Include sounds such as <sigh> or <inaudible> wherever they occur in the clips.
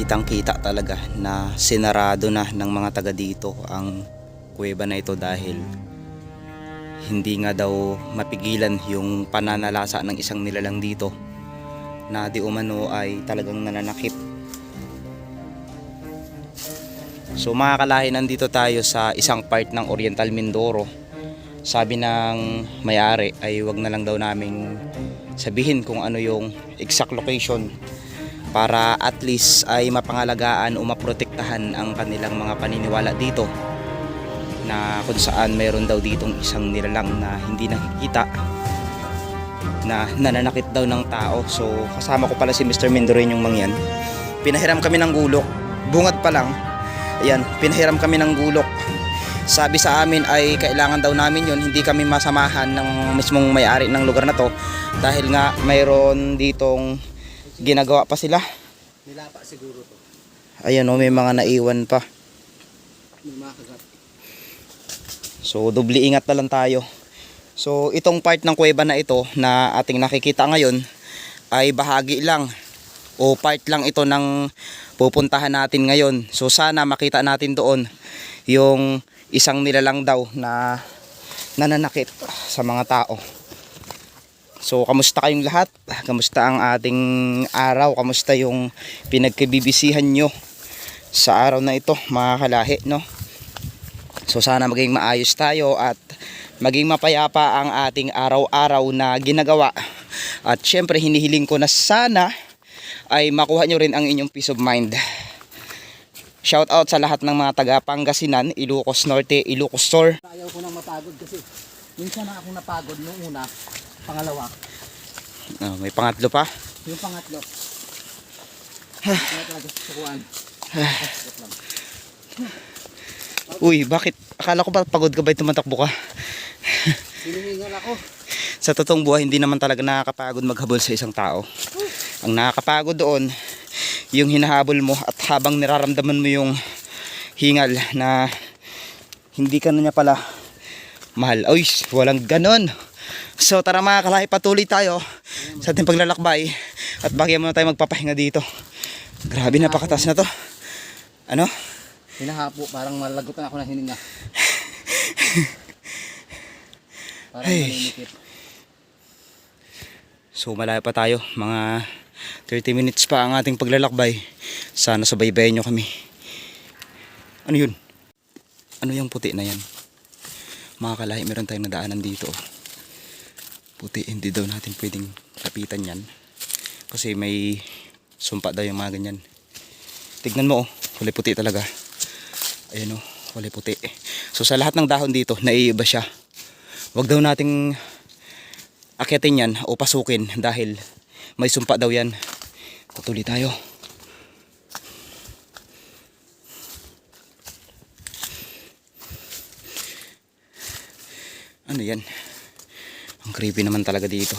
kitang kita talaga na sinarado na ng mga taga dito ang kuweba na ito dahil hindi nga daw mapigilan yung pananalasa ng isang nilalang dito na di umano ay talagang nananakit. So mga kalahi, nandito tayo sa isang part ng Oriental Mindoro. Sabi ng may-ari ay wag na lang daw naming sabihin kung ano yung exact location para at least ay mapangalagaan o maprotektahan ang kanilang mga paniniwala dito na kung saan mayroon daw ditong isang nilalang na hindi nakikita na nananakit daw ng tao. So kasama ko pala si Mr. Mendorin yung mangyan. Pinahiram kami ng gulok. Bungad pa lang. Ayan pinahiram kami ng gulok. Sabi sa amin ay kailangan daw namin yon hindi kami masamahan ng mismong may-ari ng lugar na to dahil nga mayroon ditong ginagawa pa sila Nilapa siguro to. ayan o may mga naiwan pa May mga kagat. So, dubli ingat na lang tayo. So, itong part ng kuweba na ito na ating nakikita ngayon ay bahagi lang o part lang ito ng pupuntahan natin ngayon. So, sana makita natin doon yung isang nilalang daw na nananakit sa mga tao. So, kamusta kayong lahat? Kamusta ang ating araw? Kamusta yung pinagkabibisihan nyo sa araw na ito, mga kalahi, no? So sana maging maayos tayo at maging mapayapa ang ating araw-araw na ginagawa. At syempre hinihiling ko na sana ay makuha nyo rin ang inyong peace of mind. Shout out sa lahat ng mga taga Pangasinan, Ilocos Norte, Ilocos Sur. Ayaw ko nang mapagod kasi minsan na akong napagod nung una, pangalawa, Oh, may pangatlo pa. yung pangatlo. Talaga sukuan. Uy, bakit? Akala ko ba pagod ka ba tumatakbo ka? Hinihingal ako. Sa totoong buhay, hindi naman talaga nakakapagod maghabol sa isang tao. Ang nakakapagod doon, yung hinahabol mo at habang nararamdaman mo yung hingal na hindi ka na niya pala mahal. Uy, walang ganon. So tara mga kalahi, patuloy tayo sa ating paglalakbay at bagay muna tayo magpapahinga dito. Grabe, napakatas na to. Ano? Hinahapo, parang malagutan ako na hininga. <laughs> parang naninikip. So malayo pa tayo, mga 30 minutes pa ang ating paglalakbay. Sana subaybayan nyo kami. Ano yun? Ano yung puti na yan? Mga kalahi, meron tayong nadaanan dito. Puti, hindi daw natin pwedeng lapitan yan. Kasi may sumpa daw yung mga ganyan. Tignan mo oh, kulay puti talaga. Ayan oh, kulay puti. So sa lahat ng dahon dito, naiiba siya. Huwag daw nating akyatin yan o pasukin dahil may sumpa daw yan. Patuloy tayo. Ano yan? Ang creepy naman talaga dito.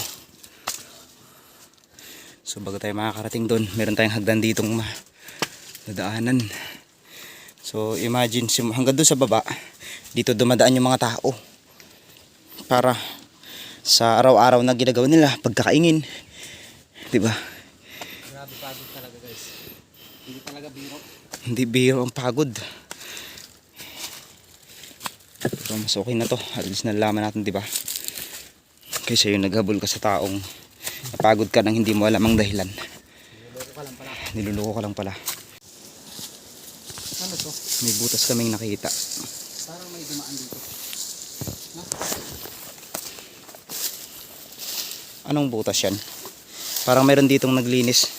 So bago tayo makakarating doon, meron tayong hagdan ditong dadaanan. So imagine hanggang doon sa baba, dito dumadaan yung mga tao. Para sa araw-araw na ginagawa nila, pagkakaingin. 'Di ba? Grabe pagod talaga guys. Hindi talaga biro. Hindi biro ang pagod. Pero mas okay na to. At least nalalaman natin, di ba? Kaysa yung naghabol ka sa taong napagod ka nang hindi mo alam ang dahilan. Niloloko ka lang pala. Ano to? May butas kaming nakita. Parang may dumaan dito. Anong butas yan? Parang meron ditong naglinis.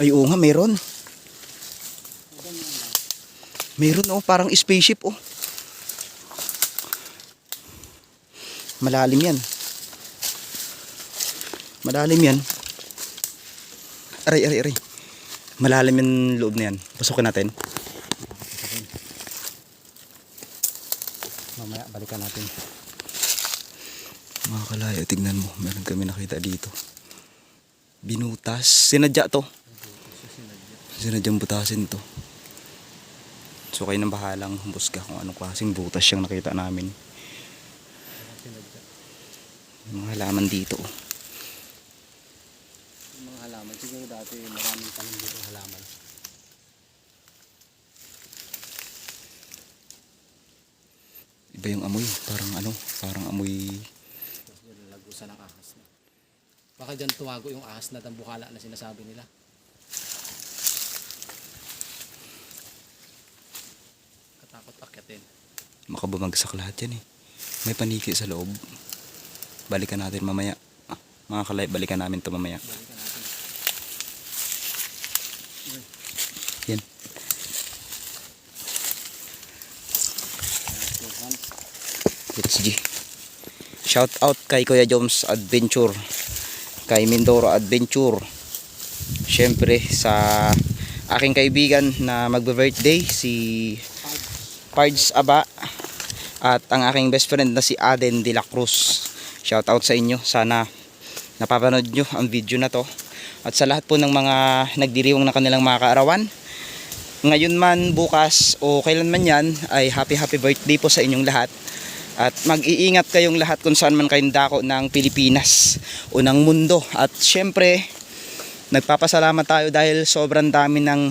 Ay, oo nga, meron. Meron oh, parang spaceship oh. Malalim yan. Malalim yan. Aray, aray, aray. Malalim yung loob na yan. Pasukin natin. Mamaya balikan natin. Mga kalaya, tignan mo. Meron kami nakita dito. Binutas. Sinadya to. Sinadyang butasin to. So kayo nang bahalang humusga kung anong klaseng butas siyang nakita namin. Mga halaman dito. Yung mga halaman. Siguro dati maraming tanim dito halaman. Iba yung amoy, parang ano, parang amoy lagusan ng ahas. Na. Baka dyan tumago yung ahas na tambukala na sinasabi nila. Katakot akyatin. makabumagsak lahat yan eh. May paniki sa loob. Balikan natin mamaya. Mga kalay, balikan namin to mamaya. Yan. Let's G. Shout out kay Kuya Joms Adventure. Kay Mindoro Adventure. Siyempre sa aking kaibigan na magbe-birthday si Pards Aba at ang aking best friend na si Aden De La Cruz. Shout out sa inyo. Sana napapanood nyo ang video na to. At sa lahat po ng mga nagdiriwang ng kanilang mga kaarawan. Ngayon man, bukas o kailan man yan ay happy happy birthday po sa inyong lahat. At mag-iingat kayong lahat kung saan man kayong dako ng Pilipinas o ng mundo. At syempre, nagpapasalamat tayo dahil sobrang dami ng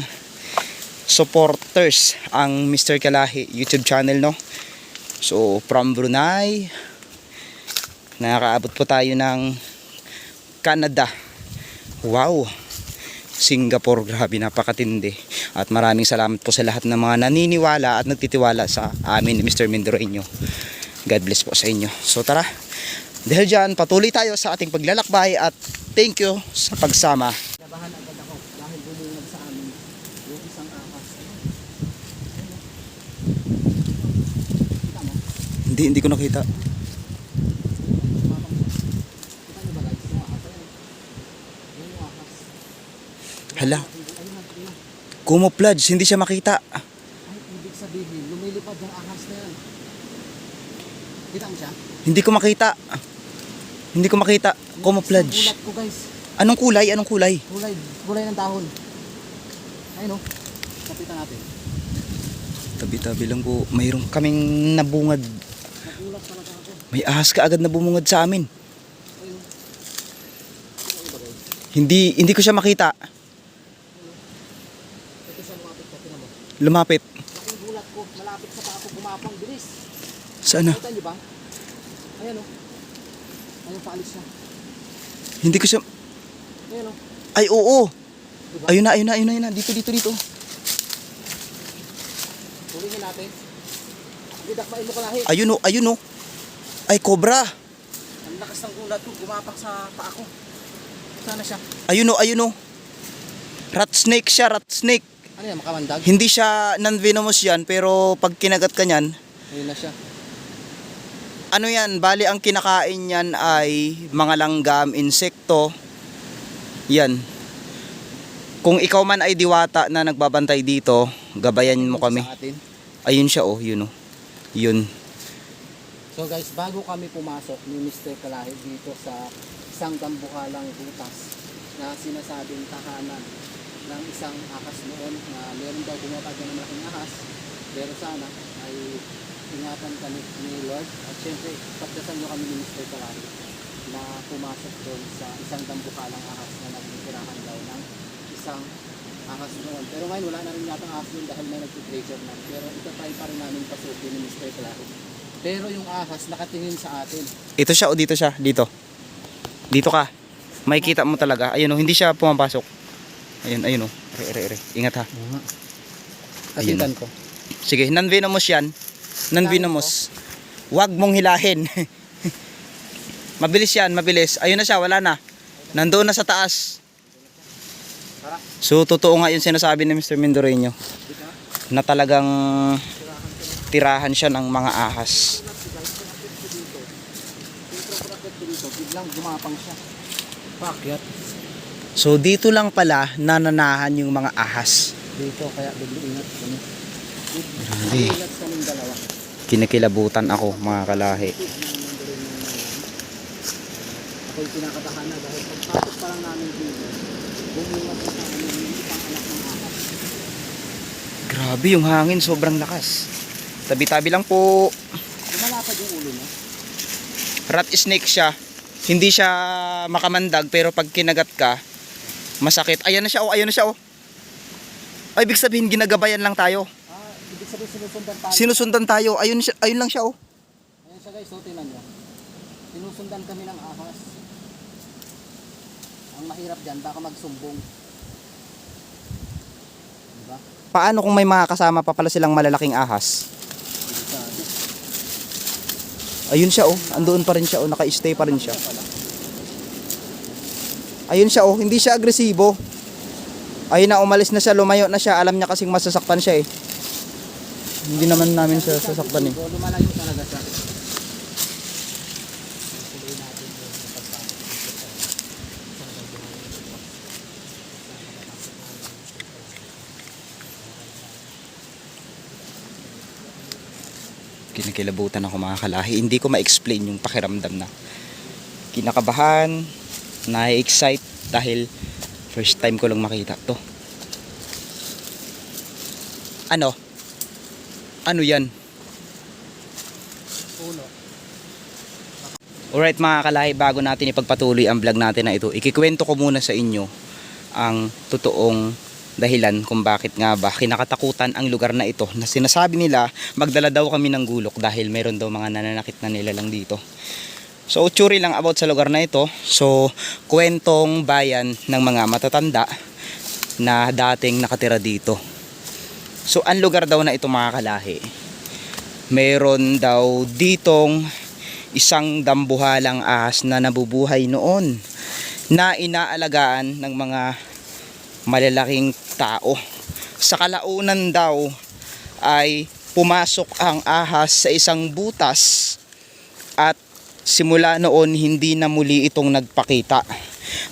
supporters ang Mr. Kalahi YouTube channel no. So from Brunei, nakakaabot po tayo ng Canada. Wow! Singapore, grabe napakatindi. At maraming salamat po sa lahat ng mga naniniwala at nagtitiwala sa amin ni Mr. Mindoroño. God bless po sa inyo. So tara, dahil dyan, patuloy tayo sa ating paglalakbay at thank you sa pagsama. Nabahan agad ako dahil bumungad sa amin yung isang ahas. Hindi, hindi ko nakita. Tumapang siya. Kita niyo ba guys? Yung ahas. Ayun. Yun yung ahas. Hala, camouflage, hindi siya makita. Ay, ibig sabihin, lumilipad yung ahas na yan. Kita mo siya? Hindi ko makita. Hindi ko makita. Camouflage. Isang ko guys. Anong kulay? Anong kulay? Kulay, kulay ng dahon. Ayun o. Kapitan natin. Tabi-tabi lang po. Mayroon kaming nabungad. Nagulat talaga ako. May ahas ka agad na bumungad sa amin. Ayun. Hindi hindi ko siya makita. Ito siya lumapit ka, tinan mo. Lumapit. Ako yung gulat ko, malapit sa pa ako gumapang, bilis. Saan na? Kita niyo ba? Ayan o. Ayun, paalis siya. Hindi ko siya... Ayan o. Ay, oo. Diba? Ayun na, ayun na, ayun na, ayun na. Dito, dito, dito. Tulingin natin. Hindi, dakmain mo kalahit. Ayun o, ayun o. Ay, cobra. Ang lakas ng gulat ko, gumapak sa paa ko. Sana siya. Ayun o, ayun o. Rat snake siya, rat snake. Ano yan, makamandag? Hindi siya non-venomous yan, pero pag kinagat ka niyan, Ayun na siya. ano yan, bali ang kinakain niyan ay mga langgam, insekto. Yan. Kung ikaw man ay diwata na nagbabantay dito, gabayan mo kami. Sa atin. Ayun siya oh, yun oh. Yun. So guys, bago kami pumasok ni Mr. Kalahit dito sa isang dambukalang butas na sinasabing tahanan ng isang ahas noon na meron daw bumatag ng malaking ahas pero sana ay ingatan kami ni Lord at syempre pagdasal nyo kami ni Mr. Kalahit na pumasok doon sa isang dambukalang ahas na nagtitirahan daw ng isang ahas noon. Pero ngayon wala na rin yata ahas doon dahil may nagtitreasure na. Pero ito try pa rin namin pasukin ni Mr. Kalahit. Pero yung ahas nakatingin sa atin. Ito siya o dito siya? Dito. Dito ka. May kita mo talaga. Ayun oh, hindi siya pumapasok. Ayun, ayun oh. Ere, ere, ere. Ingat ha. Ayun. Kasitan ko. Sige, non-venomous yan. Non-venomous. Huwag mong hilahin. <laughs> mabilis yan, mabilis. Ayun na siya, wala na. Nandoon na sa taas. So, totoo nga yung sinasabi ni Mr. Mendoreño na talagang tirahan siya ng mga ahas. Biglang gumapang siya. Pakyat. So, dito lang pala nananahan yung mga ahas. Dito kaya biglang ingat kami. Grabe. Ingat kaming dalawa. Kinikilabutan ako, mga kalahi. Ako'y pinakatahan na dahil pagpasok pa lang namin dito, bumungat na sa amin yung isang anak ng ahas. Grabe yung hangin, sobrang lakas. Tabi-tabi lang po. Lumalapad yung ulo niya. rat snake siya. Hindi siya makamandag pero pag kinagat ka, Masakit. Ayan na siya oh, ayan na siya oh. Ay, ibig sabihin ginagabayan lang tayo. Ah, ibig sabihin sinusundan tayo. Sinusundan tayo. Ayun siya, ayun lang siya oh. Ayan siya guys, so tingnan nyo. Sinusundan kami ng ahas. Ang mahirap dyan, baka magsumbong. Diba? Paano kung may mga kasama pa pala silang malalaking ahas? Ayun siya oh, andoon pa rin siya oh, naka-stay pa rin siya. Ayun siya oh, hindi siya agresibo. Ayun na, umalis na siya, lumayo na siya. Alam niya kasing masasaktan siya eh. Hindi naman namin siya sasaktan eh. Lumalayo talaga siya. Kinikilabutan ako mga kalahi. Hindi ko ma-explain yung pakiramdam na kinakabahan, na-excite dahil first time ko lang makita to. Ano? Ano yan? Puno. Alright mga kalahi, bago natin ipagpatuloy ang vlog natin na ito, ikikwento ko muna sa inyo ang totoong dahilan kung bakit nga ba kinakatakutan ang lugar na ito na sinasabi nila magdala daw kami ng gulok dahil meron daw mga nananakit na nila lang dito. So, tsuri lang about sa lugar na ito. So, kwentong bayan ng mga matatanda na dating nakatira dito. So, ang lugar daw na ito mga kalahi, meron daw ditong isang dambuhalang ahas na nabubuhay noon na inaalagaan ng mga malalaking tao. Sa kalaunan daw ay pumasok ang ahas sa isang butas at simula noon hindi na muli itong nagpakita.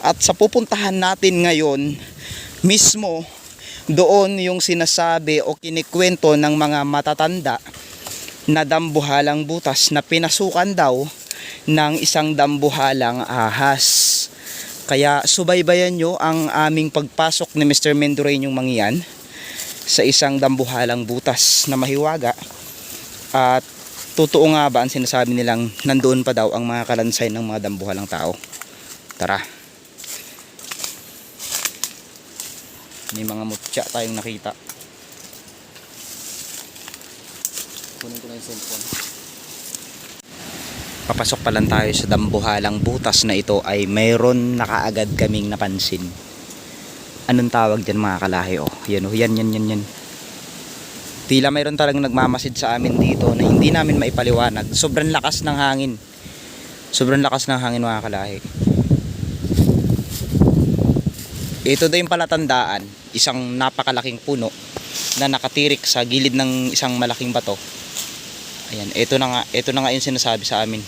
At sa pupuntahan natin ngayon mismo doon yung sinasabi o kinikwento ng mga matatanda na dambuhalang butas na pinasukan daw ng isang dambuhalang ahas. Kaya subaybayan nyo ang aming pagpasok ni Mr. Mendoreñong Mangian sa isang dambuhalang butas na mahiwaga. At totoo nga ba ang sinasabi nilang nandoon pa daw ang mga kalansay ng mga dambuhalang tao. Tara. May mga mutya tayong nakita. Kunin ko na yung cellphone. Papasok pa lang tayo sa dambuhalang butas na ito ay mayroon na kaagad kaming napansin. Anong tawag dyan mga kalahi? Oh, yan oh, yan, yan, yan, yan. Tila mayroon talagang nagmamasid sa amin dito na hindi namin maipaliwanag. Sobrang lakas ng hangin. Sobrang lakas ng hangin mga kalahi. Ito daw yung palatandaan, isang napakalaking puno na nakatirik sa gilid ng isang malaking bato. Ayan, ito na nga, ito na nga yung sinasabi sa amin.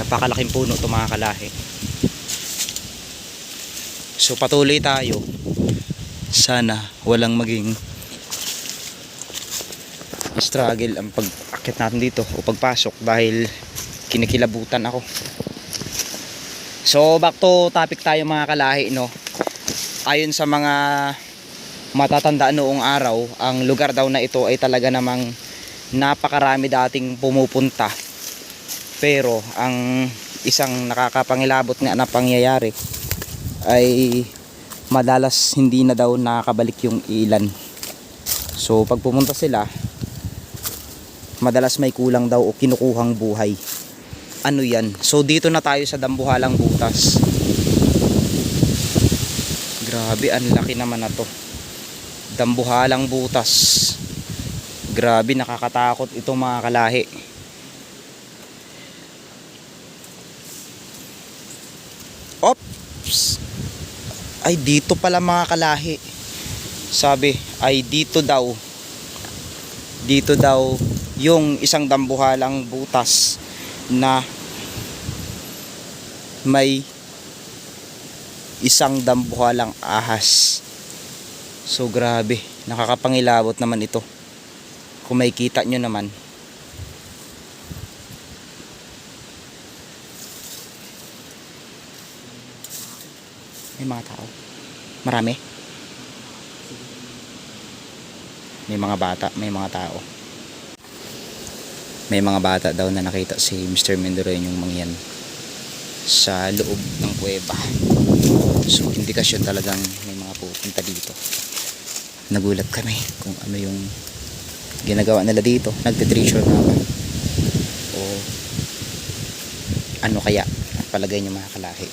Napakalaking puno to mga kalahi. So patuloy tayo. Sana walang maging struggle ang pag-akit natin dito o pagpasok dahil kinikilabutan ako. So back to topic tayo mga kalahi no. Ayon sa mga matatanda noong araw, ang lugar daw na ito ay talaga namang napakarami dating pumupunta. Pero ang isang nakakapangilabot nga na pangyayari ay madalas hindi na daw nakakabalik yung ilan. So pag pumunta sila, madalas may kulang daw o kinukuhang buhay. Ano yan? So dito na tayo sa dambuhalang butas. Grabe, ang laki naman na to. Dambuhalang butas. Grabe, nakakatakot itong mga kalahi. Ops! Ay, dito pala mga kalahi. Sabi, ay dito daw. Dito daw yung isang dambuhalang butas na may isang dambuhalang ahas. So grabe, nakakapangilabot naman ito. Kung may kita nyo naman. May mga tao. Marami. May mga bata, may mga tao. May mga bata daw na nakita si Mr. Mendoreño yung mangyan sa loob ng kuweba. So, indikasyon talagang may mga pupunta dito. Nagulat kami kung ano yung ginagawa nila dito. Nagtitreasure nga ba? O ano kaya palagay niyo mga kalahi?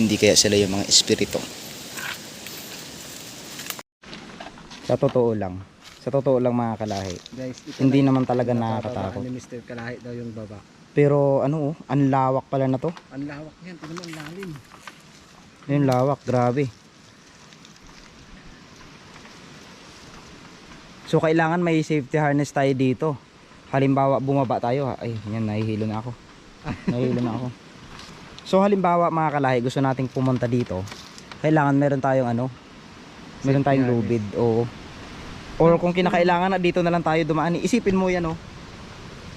Hindi kaya sila yung mga espiritu. Sa totoo lang. Sa totoo lang mga kalahi. Guys, ito Hindi na naman talaga nakakatakot. ni Mr. Kalahi daw yung baba. Pero ano oh, ang lawak pala na to. Ang lawak yan, tingnan mo ang lalim. Yung lawak, grabe. So kailangan may safety harness tayo dito. Halimbawa bumaba tayo, ha? ay yan nahihilo na ako. <laughs> nahihilo na ako. So halimbawa mga kalahi, gusto nating pumunta dito. Kailangan meron tayong ano, meron tayong lubid, oo. Or kung kinakailangan na dito na lang tayo dumaan, isipin mo yan oh.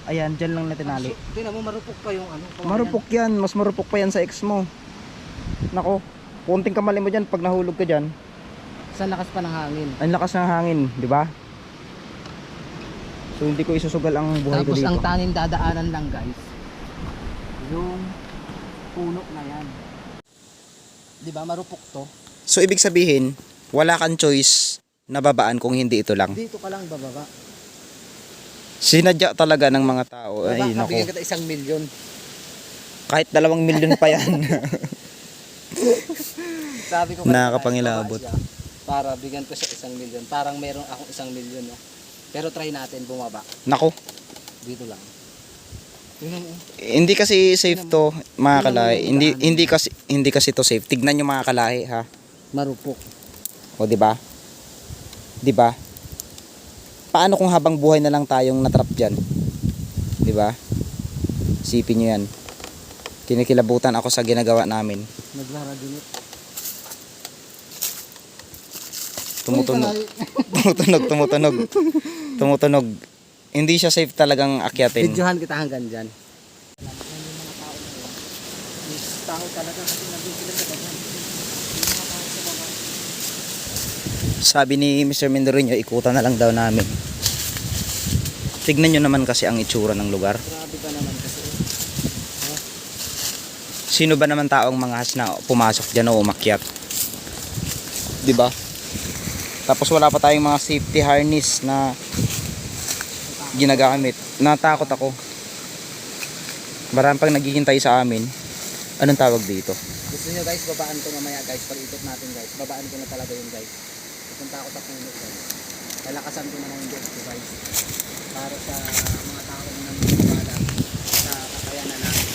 Ayan, dyan lang natin ali. So, tingnan mo marupok pa yung ano. Marupok yan, mas marupok pa yan sa ex mo. Nako, konting kamali mo dyan pag nahulog ka dyan. Sa lakas pa ng hangin. Ang lakas ng hangin, di ba? So hindi ko isusugal ang buhay ko Tapos dito. ang tanging dadaanan lang guys, yung puno na yan. Di ba marupok to? So ibig sabihin, wala kang choice na babaan kung hindi ito lang. Dito ka lang bababa. Sinadya talaga ng mga tao. Baba, Ay, nako. nabigyan kita isang milyon. Kahit dalawang milyon pa yan. <laughs> Sabi ko Nakakapangilabot. Para bigyan ko siya isang milyon. Parang meron akong isang milyon. No? Pero try natin bumaba. nako, Dito lang. Mo. hindi kasi safe to, mga kalahi. Hindi hindi kasi hindi kasi to safe. Tignan niyo mga kalahi ha. Marupok. O di ba? Di ba? Paano kung habang buhay na lang tayong natrap diyan? Di ba? Sipin niyo yan. Kinikilabutan ako sa ginagawa namin. Naglaraginit. Tumutunog. <laughs> tumutunog, tumutunog. Tumutunog. Hindi siya safe talagang akyatin. Videohan kita hanggang dyan. Tao talaga kasi nandun sila sa baba. Sabi ni Mr. Mendorino, ikutan na lang daw namin. Tignan nyo naman kasi ang itsura ng lugar. Grabe pa naman kasi. Sino ba naman taong mga has na pumasok dyan o umakyat? Di ba? Tapos wala pa tayong mga safety harness na ginagamit. Natakot ako. Marami pang naghihintay sa amin. Anong tawag dito? Gusto nyo guys, babaan ko mamaya guys. Pag ikot natin guys, babaan ko na talaga yun guys. Pupunta ako sa puno guys. Lalakasan ko na lang yung ko guys. Para sa mga taong naniniwala sa kakayanan natin.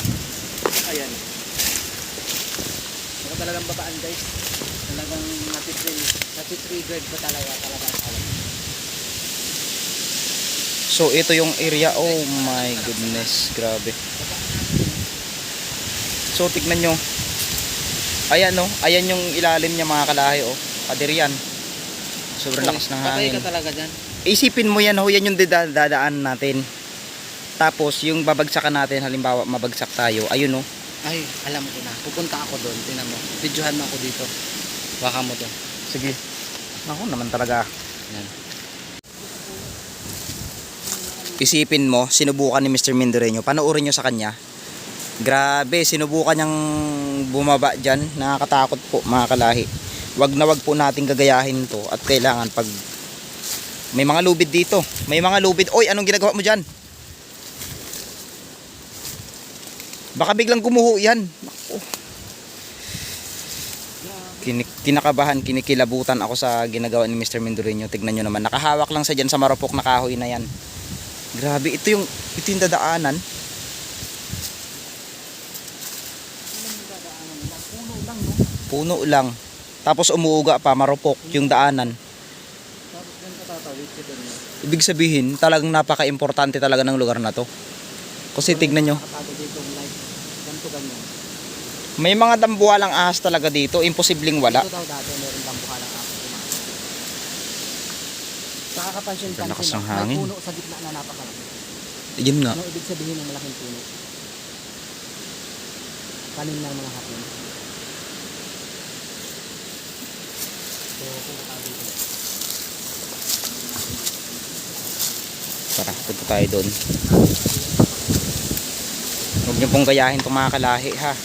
Ayan. Pero talagang babaan guys. Talagang natitrigger, natitriggered ko talaga talaga. So ito yung area. Oh my goodness. Grabe. So tignan nyo. Ayan no. Ayan yung ilalim niya mga kalahi oh. Pader yan. Sobrang lakas ng hangin. ka talaga dyan. Isipin mo yan ho. Yan yung dada- dadaan natin. Tapos yung babagsakan natin. Halimbawa mabagsak tayo. Ayun oh. Ay, alam ko na. Pupunta ako doon. Tingnan mo. Videohan mo ako dito. Baka mo to. Sige. Ako naman talaga. Yan. Isipin mo, sinubukan ni Mr. Mindoreño. Panoorin nyo sa kanya. Grabe, sinubukan niyang bumaba dyan. Nakakatakot po mga kalahi. Wag na wag po nating gagayahin to. At kailangan pag may mga lubid dito. May mga lubid. Oy, anong ginagawa mo dyan? Baka biglang gumuho yan. Naku. Kinik kinakabahan, kinikilabutan ako sa ginagawa ni Mr. Mindoreño. Tignan nyo naman. Nakahawak lang sa dyan sa marupok na kahoy na yan. Grabe, ito yung, ito yung dadaanan. Puno lang. Tapos umuuga pa, marupok yung daanan. Tapos yan ka tatawid si. Ibig sabihin, talagang napaka-importante talaga ng lugar na to. Kasi tignan nyo, dito may mga dambuhalang ahas talaga dito. Imposibleng wala. Ito daw dati meron lang buhalang ako pumasok. Nakakapansin-pansin ng hangin. May puno sa gitna na napakalaki. Yun nga. Ano ibig sabihin ng malaking puno? Kanin ng mga hapon. So, punta tayo dito. Tara, punta tayo doon. Huwag niyo pong gayahin itong mga kalahi ha.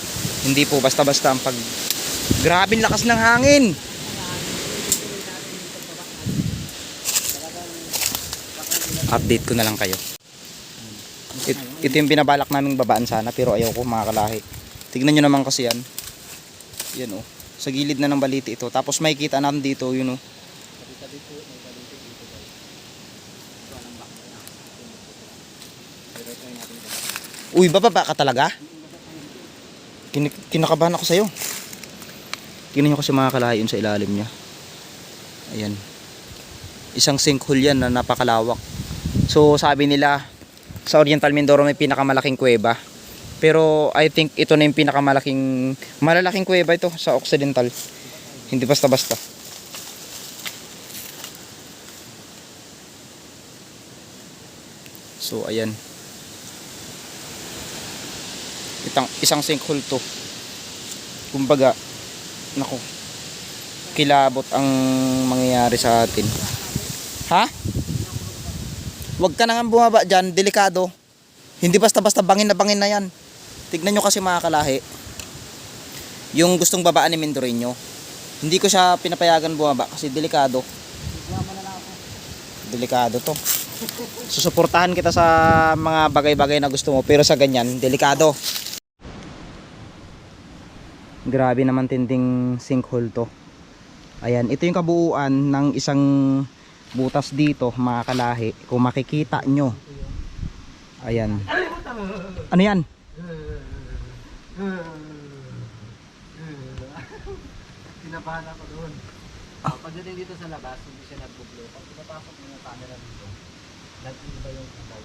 Hindi po basta-basta ang pag... Grabe lakas ng hangin! Update ko na lang kayo. It, ito yung binabalak naming babaan sana pero ayaw ko mga kalahi. Tignan nyo naman kasi yan. Yan oh. Sa gilid na ng baliti ito. Tapos may kita natin dito yun ito. Uy, bababa ka talaga? Kin kinakabahan ako sa'yo. Tingnan nyo kasi mga kalahi yun sa ilalim niya. Ayan. Isang sinkhole yan na napakalawak. So sabi nila sa Oriental Mindoro may pinakamalaking kuweba. Pero I think ito na yung pinakamalaking malalaking kuweba ito sa Occidental. Hindi basta-basta. So ayan. Itang, isang sinkhole to. Kumbaga, nako, kilabot ang mangyayari sa atin. Ha? Huwag ka na nga bumaba dyan, delikado. Hindi basta-basta bangin na bangin na yan. Tignan nyo kasi mga kalahi. Yung gustong babaan ni Mindorino. Hindi ko siya pinapayagan bumaba kasi delikado. Delikado to. Susuportahan kita sa mga bagay-bagay na gusto mo pero sa ganyan, delikado. Grabe naman tinding sinkhole to. Ayan, ito yung kabuuan ng isang butas dito, mga kalahi. Kung makikita nyo. Ayan. Ano yan? Pinabahan ako doon. Ah, pagdating dito sa labas, hindi siya nagbo-blow. Pag pinapasok mo yung camera dito, nag-iba yung kulay.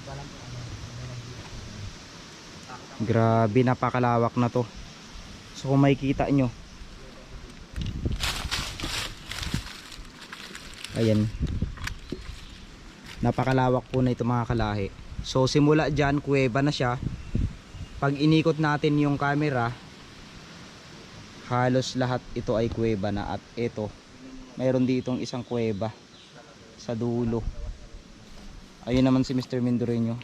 Iba lang kung ano. ano. Grabe, napakalawak na to. So kung makikita nyo. Ayan. Napakalawak po na ito mga kalahi. So simula dyan, kuweba na siya. Pag inikot natin yung camera, halos lahat ito ay kuweba na. At ito, mayroon ditong isang kuweba sa dulo. Ayun naman si Mr. Mindorino.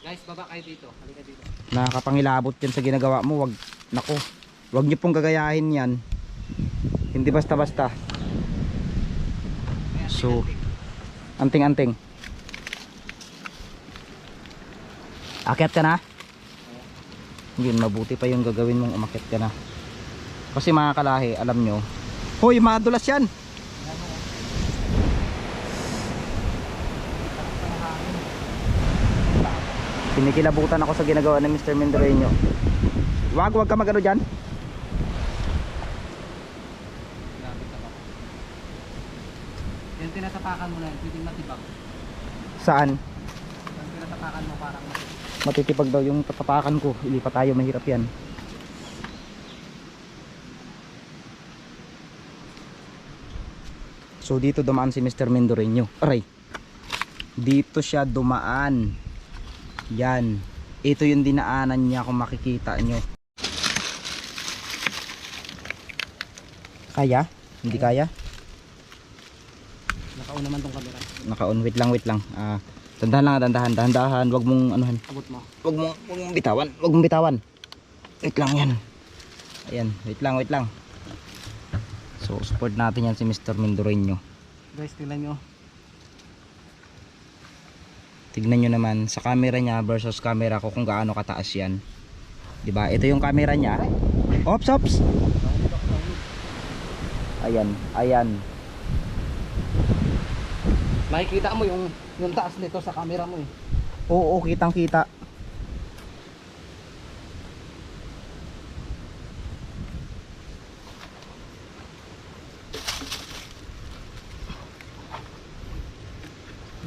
Guys, baba kayo dito. Halika dito. nakakapangilabot yan sa ginagawa mo wag nako wag niyo pong gagayahin yan hindi basta basta So, anting anting akyat ka na yun mabuti pa yung gagawin mong umakyat ka na kasi mga kalahi alam nyo hoy madulas yan Pinikilabutan ako sa ginagawa ni Mr. Mendreño. Wag, wag ka magano dyan. Yung tinatapakan mo na yun, pwedeng matibag. Saan? Yung tinatapakan mo parang matibag. Matitipag daw yung tatapakan ko. Ilipat tayo, mahirap yan. So dito dumaan si Mr. Mendoreño. Aray. Dito siya dumaan. Yan. Ito yung dinaanan niya kung makikita nyo. Kaya? Hindi kaya? Nakauna naman tong camera. Naka-on. Wait lang, wait lang. Ah, dandahan lang, dandahan, dahan-dahan. Wag mong anuhan. Abot mo. Wag mong, wag mong bitawan. Wag mong bitawan. Wait lang yan. Ayan, wait lang, wait lang. So, support natin yan si Mr. Mendoreño. Guys, tingnan nyo. Tignan nyo naman sa camera niya versus camera ko kung gaano kataas yan. 'Di ba? Ito yung camera niya. Ops, ops. Ayan, ayan. Makikita mo yung yung taas nito sa camera mo eh. Oo, kitang kita.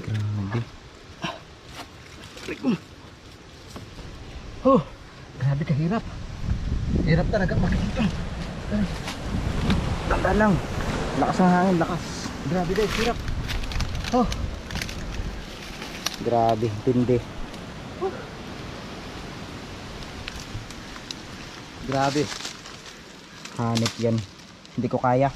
Grabe. Oh, grabe kahirap. Hirap talaga makikita. Tanda lang. Lakas ng hangin, lakas. Grabe guys, hirap. Grabe, tindi. grabe. Hanip yan. Hindi ko kaya.